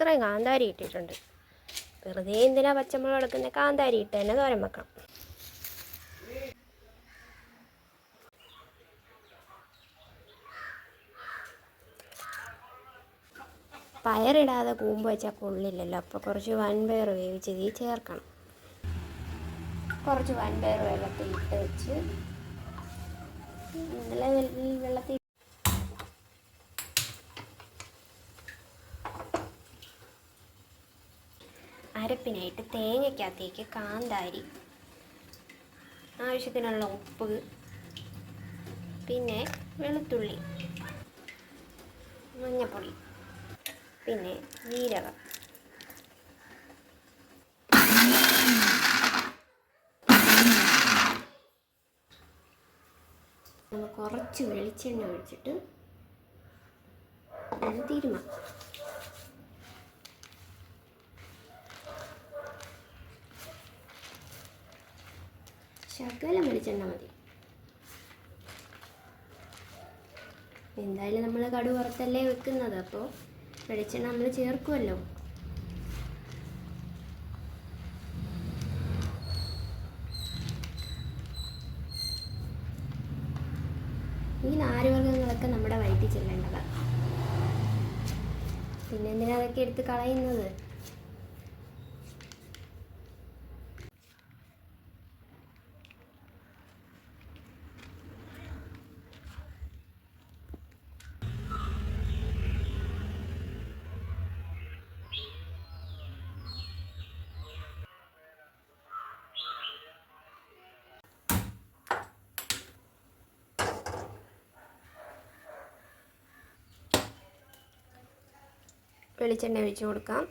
ഇത്രയും കാന്താരി ഇട്ടിട്ടുണ്ട്. വെറുതെ എന്തിനാ പച്ചമുളക് എടുക്കുന്നത് കാന്താരി ഇട്ട് തന്നെ തോരൻ വെക്കണം. പയറിടാതെ കൂമ്പ് വെച്ചാൽ കൊള്ളില്ലല്ലോ. അപ്പോൾ കുറച്ച് വൻപയർ വേവിച്ച് ഇതിൽ ചേർക്കണം. കുറച്ച് വൻപയർ വെള്ളത്തിൽ ഇട്ട് വെച്ച് വെള്ള- വെള്ളത്തിൽ അരപ്പിനായിട്ട് തേങ്ങയ്ക്കകത്തേക്ക് കാന്താരി ആവശ്യത്തിനുള്ള ഉപ്പ് പിന്നെ വെളുത്തുള്ളി മഞ്ഞപ്പൊടി പിന്നെ ജീരകം. കുറച്ച് വെളിച്ചെണ്ണ ഒഴിച്ചിട്ട് അത് ശകലം വെളിച്ചെണ്ണ മതി. എന്തായാലും നമ്മൾ കടു പുറത്തല്ലേ വെക്കുന്നത് അപ്പോൾ വെളിച്ചെണ്ണ നമ്മൾ ചേർക്കുമല്ലോ ഈ നാരുവർഗങ്ങളൊക്കെ നമ്മുടെ വയറ്റിൽ ചെല്ലേണ്ടതാണ് പിന്നെ എന്തിനാ അതൊക്കെ എടുത്ത് കളയുന്നത്? വെളിച്ചെണ്ണ ഒഴിച്ച് കൊടുക്കാം.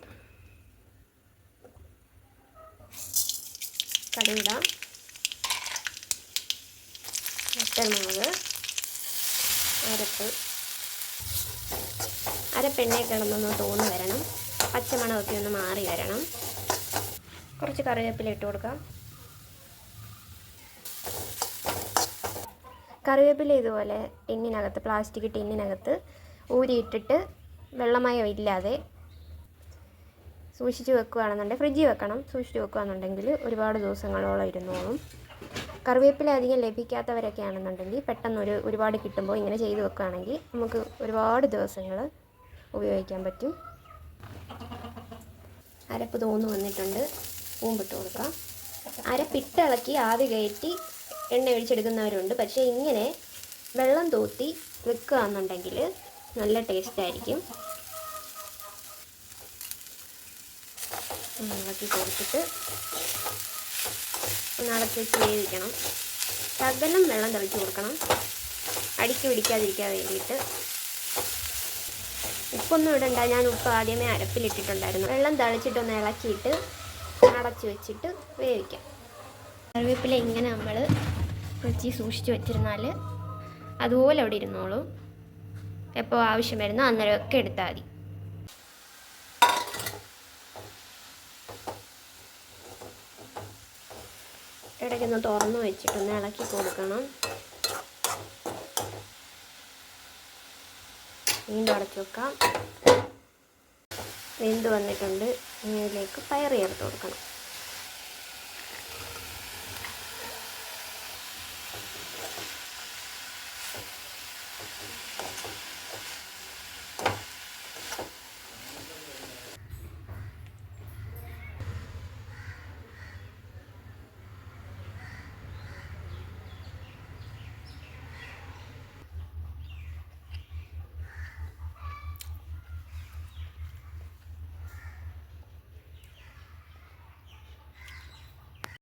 കടുവിടാം മുട്ടമുളക് അരപ്പ് അരപ്പെണ്ണയെ കിടന്നൊന്ന് തോന്നു വരണം. പച്ചമണമൊക്കെ ഒന്ന് മാറി വരണം. കുറച്ച് കറിവേപ്പില ഇട്ട് കൊടുക്കാം. കറിവേപ്പില ഇതുപോലെ ടിന്നിനകത്ത് പ്ലാസ്റ്റിക് ടിന്നിനകത്ത് ഊരിയിട്ടിട്ട് വെള്ളമയം ഇല്ലാതെ സൂക്ഷിച്ച് വെക്കുകയാണെന്നുണ്ടെങ്കിൽ ഫ്രിഡ്ജിൽ വെക്കണം സൂക്ഷിച്ച് വെക്കുകയാണെന്നുണ്ടെങ്കിൽ ഒരുപാട് ദിവസങ്ങളോളം ഇരുന്നോളും. കറിവേപ്പില അധികം ലഭിക്കാത്തവരൊക്കെ ആണെന്നുണ്ടെങ്കിൽ പെട്ടെന്ന് ഒരു ഒരുപാട് കിട്ടുമ്പോൾ ഇങ്ങനെ ചെയ്ത് വെക്കുകയാണെങ്കിൽ നമുക്ക് ഒരുപാട് ദിവസങ്ങൾ ഉപയോഗിക്കാൻ പറ്റും. അരപ്പ് തോന്നു വന്നിട്ടുണ്ട്. പൂമ്പിട്ട് കൊടുക്കാം. അരപ്പിട്ടിളക്കി ആവി കയറ്റി എണ്ണ ഒഴിച്ചെടുക്കുന്നവരുണ്ട്. പക്ഷേ ഇങ്ങനെ വെള്ളം തൂത്തി വെക്കുകയാണെന്നുണ്ടെങ്കിൽ നല്ല ടേസ്റ്റ് ആയിരിക്കും. ഇളക്കി കൊടുത്തിട്ട് ഒന്നടച്ച് വെച്ച് വേവിക്കണം. ശകലം വെള്ളം തെളിച്ച് കൊടുക്കണം. അടിക്ക് പിടിക്കാതിരിക്കാൻ വേണ്ടിയിട്ട്. ഉപ്പൊന്നും ഇടണ്ട. ഞാൻ ഉപ്പ് ആദ്യമേ അരപ്പിലിട്ടിട്ടുണ്ടായിരുന്നു. വെള്ളം തളിച്ചിട്ടൊന്ന് ഇളക്കിയിട്ട് അടച്ച് വെച്ചിട്ട് വേവിക്കാം. കറിവേപ്പില ഇങ്ങനെ നമ്മൾ ഫ്രിഡ്ജിൽ സൂക്ഷിച്ച് വെച്ചിരുന്നാൽ അതുപോലെ അവിടെ ഇരുന്നോളും. എപ്പോൾ ആവശ്യം വരുന്നോ അന്നേരമൊക്കെ എടുത്താൽ മതി. ഇടയ്ക്കൊന്ന് തുറന്നു വെച്ചിട്ടൊന്ന് ഇളക്കി കൊടുക്കണം. വീണ്ടും അടച്ചു വെക്കാം. വെന്ത് വന്നിട്ടുണ്ട്. ഇതിലേക്ക് പയർ ചേർത്ത് കൊടുക്കണം.